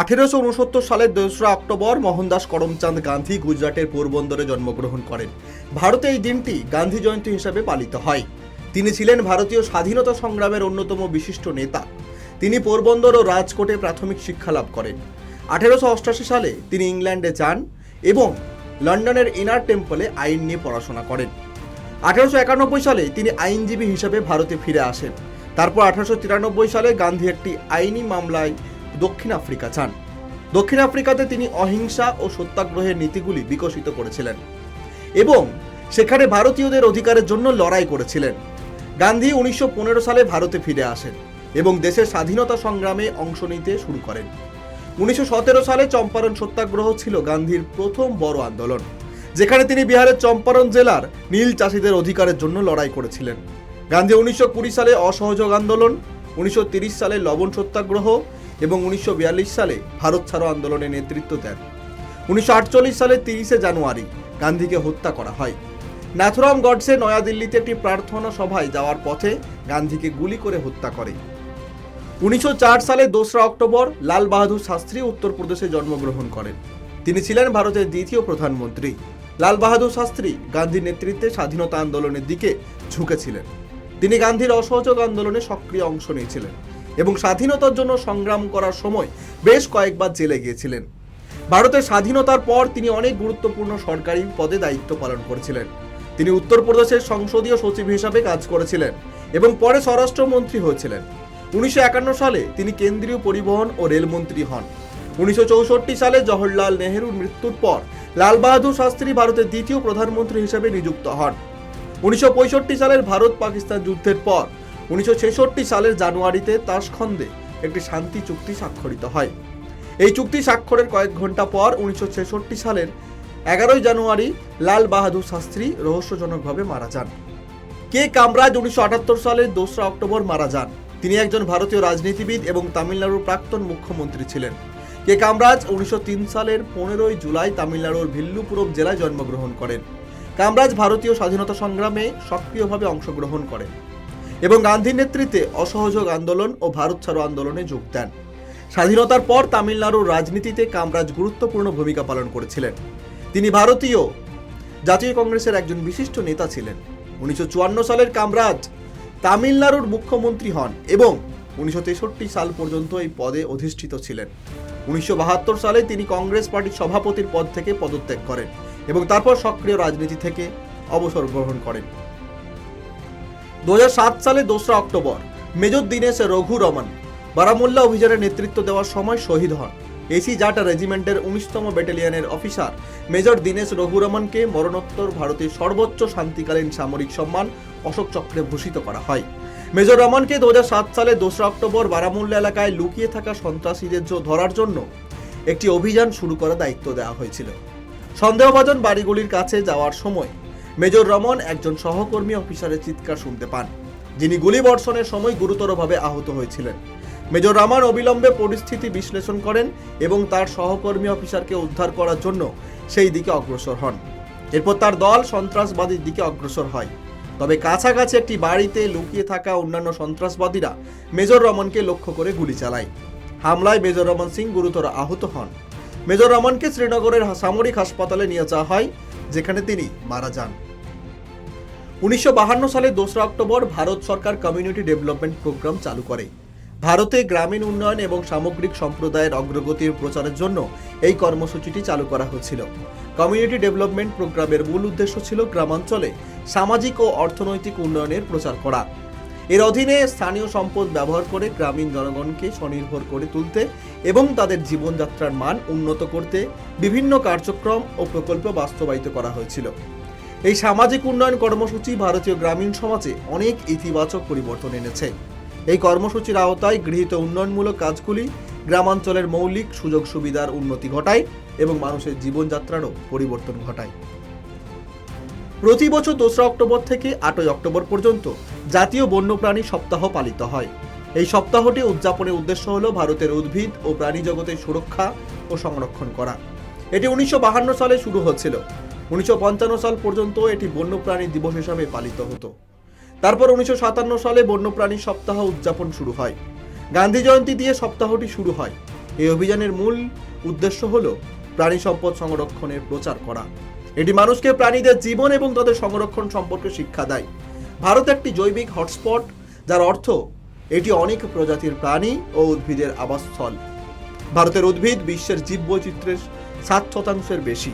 আঠেরোশো উনসত্তর সালের দোসরা অক্টোবর মোহনদাস করমচাঁদ গান্ধী গুজরাটের পোরবন্দরে জন্মগ্রহণ করেন। ভারতে এই দিনটি গান্ধী জয়ন্তী হিসাবে পালিত হয়। তিনি ছিলেন ভারতীয় স্বাধীনতা সংগ্রামের অন্যতম বিশিষ্ট নেতা। তিনি পোরবন্দর ও রাজকোটে প্রাথমিক শিক্ষা লাভ করেন। আঠেরোশো অষ্টাশি সালে তিনি ইংল্যান্ডে যান এবং লন্ডনের ইনার টেম্পলে আইন নিয়ে পড়াশোনা করেন। আঠারোশো একানব্বই সালে তিনি আইনজীবী হিসেবে ভারতে ফিরে আসেন। তারপর আঠারোশো তিরানব্বই সালে গান্ধী একটি আইনি মামলায় দক্ষিণ আফ্রিকা যান দক্ষিণ আফ্রিকাতে তিনি অহিংসা ও সত্যাগ্রহের নীতিগুলি বিকশিত করেছিলেন এবং সেখানে ভারতীয়দের অধিকারের জন্য লড়াই করেছিলেন। গান্ধী উনিশশো পনেরো সালে ভারতে ফিরে আসেন এবং দেশের স্বাধীনতা সংগ্রামে অংশ নিতে শুরু করেন। উনিশশো সতেরো সালে চম্পারণ সত্যাগ্রহ ছিল গান্ধীর প্রথম বড় আন্দোলন, যেখানে তিনি বিহারের চম্পারণ জেলার নীল চাষিদের অধিকারের জন্য লড়াই করেছিলেন। গান্ধী উনিশশো কুড়ি সালে অসহযোগ আন্দোলন, উনিশশো সালে লবণ সত্যাগ্রহ এবং উনিশশো বিয়াল্লিশ সালে ভারত ছাড়ো আন্দোলনে নেতৃত্ব দেন। উনিশশো সালে তিরিশে জানুয়ারি গান্ধীকে হত্যা করা হয়। নাথুরাম গডসে নয়াদিল্লিতে একটি প্রার্থনা সভায় যাওয়ার পথে গান্ধীকে গুলি করে হত্যা করে। উনিশশো চার সালে দোসরা অক্টোবর লাল বাহাদুর শাস্ত্রী উত্তরপ্রদেশে জন্মগ্রহণ করেন। তিনি ছিলেন ভারতের দ্বিতীয় প্রধানমন্ত্রী। লাল বাহাদুর শাস্ত্রী গান্ধীর নেতৃত্বে স্বাধীনতা আন্দোলনের দিকে ঝুঁকেছিলেন। তিনি গান্ধীর অসহযোগ আন্দোলনে সক্রিয় অংশ নিয়েছিলেন। এবং স্বাধীনতার জন্য সংগ্রাম করার সময় বেশ কয়েকবার জেলে গিয়েছিলেন। ভারতের স্বাধীনতার পর তিনি অনেক গুরুত্বপূর্ণ সরকারি পদে দায়িত্ব পালন করেছিলেন। তিনি উত্তরপ্রদেশের সংসদীয় সচিব হিসাবে কাজ করেছিলেন এবং পরে স্বরাষ্ট্রমন্ত্রী হয়েছিলেন। উনিশশো একান্ন সালে তিনি কেন্দ্রীয় পরিবহন ও রেলমন্ত্রী হন। উনিশশো চৌষট্টি সালে জওহরলাল নেহরুর মৃত্যুর পর লাল বাহাদুর শাস্ত্রী ভারতের দ্বিতীয় প্রধানমন্ত্রী হিসেবে নিযুক্ত হন। উনিশশো পঁয়ষট্টি সালের ভারত পাকিস্তান যুদ্ধের পর উনিশশো ছেষট্টি সালের জানুয়ারিতে তাসখন্দে একটি শান্তি চুক্তি স্বাক্ষরিত হয়। এই চুক্তি স্বাক্ষরের কয়েক ঘণ্টা পর উনিশশো ছেষট্টি সালের এগারোই জানুয়ারি লাল বাহাদুর শাস্ত্রী রহস্যজনকভাবে মারা যান। কে কামরাজ উনিশশো আটাত্তর সালের দোসরা অক্টোবর মারা যান? তিনি একজন ভারতীয় রাজনীতিবিদ এবং তামিলনাড়ুর প্রাক্তন মুখ্যমন্ত্রী ছিলেন। কে কামরাজ উনিশশো তিন সালের পনেরোই জুলাই তামিলনাড়ুর ভিল্লুপুরম জেলায় জন্মগ্রহণ করেন। কামরাজ ভারতীয় স্বাধীনতা সংগ্রামে সক্রিয়ভাবে অংশগ্রহণ করেন। এবং গান্ধীর নেতৃত্বে অসহযোগ আন্দোলন ও ভারত ছাড়ো আন্দোলনে যোগ দেন। স্বাধীনতার পর তামিলনাড়ুর রাজনীতিতে কামরাজ গুরুত্বপূর্ণ ভূমিকা পালন করেছিলেন। তিনি ভারতীয় জাতীয় কংগ্রেসের একজন বিশিষ্ট নেতা ছিলেন। উনিশশো সালের কামরাজ তামিলনাড়ুর মুখ্যমন্ত্রী হন এবং উনিশশো তেষট্টি সাল পর্যন্ত এই পদে অধিষ্ঠিত ছিলেন। উনিশশো বাহাত্তর সালে তিনি কংগ্রেস পার্টির সভাপতির পদ থেকে পদত্যাগ করেন এবং তারপর সক্রিয় রাজনীতি থেকে অবসর গ্রহণ করেন। দু হাজার সাত সালে দোসরা অক্টোবর, মেজর দীনেশ রঘু রমন, বারামুল্লা অভিযানের নেতৃত্ব দেওয়ার সময় শহীদ হন। এসি জাটা রেজিমেন্টের উনিশতম ব্যাটালিয়নের অফিসার, মেজর দীনেশ রঘুরমনকে মরণোত্তর ভারতের সর্বোচ্চ শান্তিকালীন সামরিক সম্মান অশোক চক্রে ভূষিত করা হয়। মেজর রমনকে দু সালে দোসরা অক্টোবর বারামুল্লা এলাকায় লুকিয়ে থাকা সন্ত্রাসীদের ধরার জন্য একটি অভিযান শুরু করার দায়িত্ব দেওয়া হয়েছিল। সন্দেহভাজন বাড়িগুলির কাছে যাওয়ার সময় মেজর রমন একজন সহকর্মী অফিসারের চিৎকার শুনতে পান, যিনি গুলিবর্ষণের সময় গুরুতরভাবে আহত হয়েছিলেন। মেজর রমন অবিলম্বে পরিস্থিতি বিশ্লেষণ করেন এবং তার সহকর্মী অফিসারকে উদ্ধার করার জন্য সেই দিকে অগ্রসর হন। এরপর তার দল সন্ত্রাসবাদীর দিকে অগ্রসর হয়। তবে কাছাকাছি একটি বাড়িতে লুকিয়ে থাকা অন্যান্য সন্ত্রাসবাদীরা মেজর রমনকে লক্ষ্য করে গুলি চালায়। হামলায় মেজর রমন সিং গুরুতর আহত হন। মেজর রমনকে শ্রীনগরের সামরিক হাসপাতালে নিয়ে যাওয়া হয়, যেখানে তিনি মারা যান। উনিশশো সালে দোসরা অক্টোবর ভারত সরকার কমিউনিটি ডেভেলপমেন্ট প্রোগ্রাম চালু করে। ভারতে গ্রামীণ উন্নয়ন এবং সামগ্রিক সম্প্রদায়ের অগ্রগতির প্রচারের জন্য এই কর্মসূচিটি চালু করা হয়েছিল। কমিউনিটি ডেভেলপমেন্ট প্রোগ্রামের মূল উদ্দেশ্য ছিল গ্রামাঞ্চলে সামাজিক ও অর্থনৈতিক উন্নয়নের প্রচার করা। এর অধীনে স্থানীয় সম্পদ ব্যবহার করে গ্রামীণ জনগণকে স্বনির্ভর করে তুলতে এবং তাদের জীবনযাত্রার মান উন্নত করতে বিভিন্ন কার্যক্রম ও প্রকল্প বাস্তবায়িত করা হয়েছিল। এই সামাজিক উন্নয়ন কর্মসূচি ভারতীয় গ্রামীণ সমাজে অনেক ইতিবাচক পরিবর্তন এনেছে। এই কর্মসূচির আওতায় গৃহীত উন্নয়নমূলক কাজগুলি গ্রামাঞ্চলের মৌলিক সুযোগ সুবিধার উন্নতি ঘটায় এবং মানুষের জীবনযাত্রারও পরিবর্তন ঘটায়। প্রতি বছর দোসরা অক্টোবর থেকে আটই অক্টোবর পর্যন্ত জাতীয় বন্যপ্রাণী সপ্তাহ পালিত হয়। এই সপ্তাহটি উদযাপনের উদ্দেশ্য হল ভারতের উদ্ভিদ ও প্রাণী জগতের সুরক্ষা ও সংরক্ষণ করা। এটি উনিশশো সালে শুরু হচ্ছিল উনিশশো পঞ্চান্ন সাল পর্যন্ত এটি বন্যপ্রাণী দিবস হিসাবে পালিত হতো। তারপর উনিশশো সাতান্ন সালে বন্যপ্রাণী সপ্তাহ উদযাপন শুরু হয়। গান্ধী জয়ন্তী দিয়ে সপ্তাহটি শুরু হয়। এই অভিযানের মূল উদ্দেশ্য হল প্রাণী সম্পদ সংরক্ষণের প্রচার করা। এটি মানুষকে প্রাণীদের জীবন এবং তাদের সংরক্ষণ সম্পর্কে শিক্ষা দেয়। ভারত একটি জৈবিক হটস্পট, যার অর্থ এটি অনেক প্রজাতির প্রাণী ও উদ্ভিদের আবাসস্থল। ভারতের উদ্ভিদ বিশ্বের জীববৈচিত্র্যের সাত শতাংশের বেশি।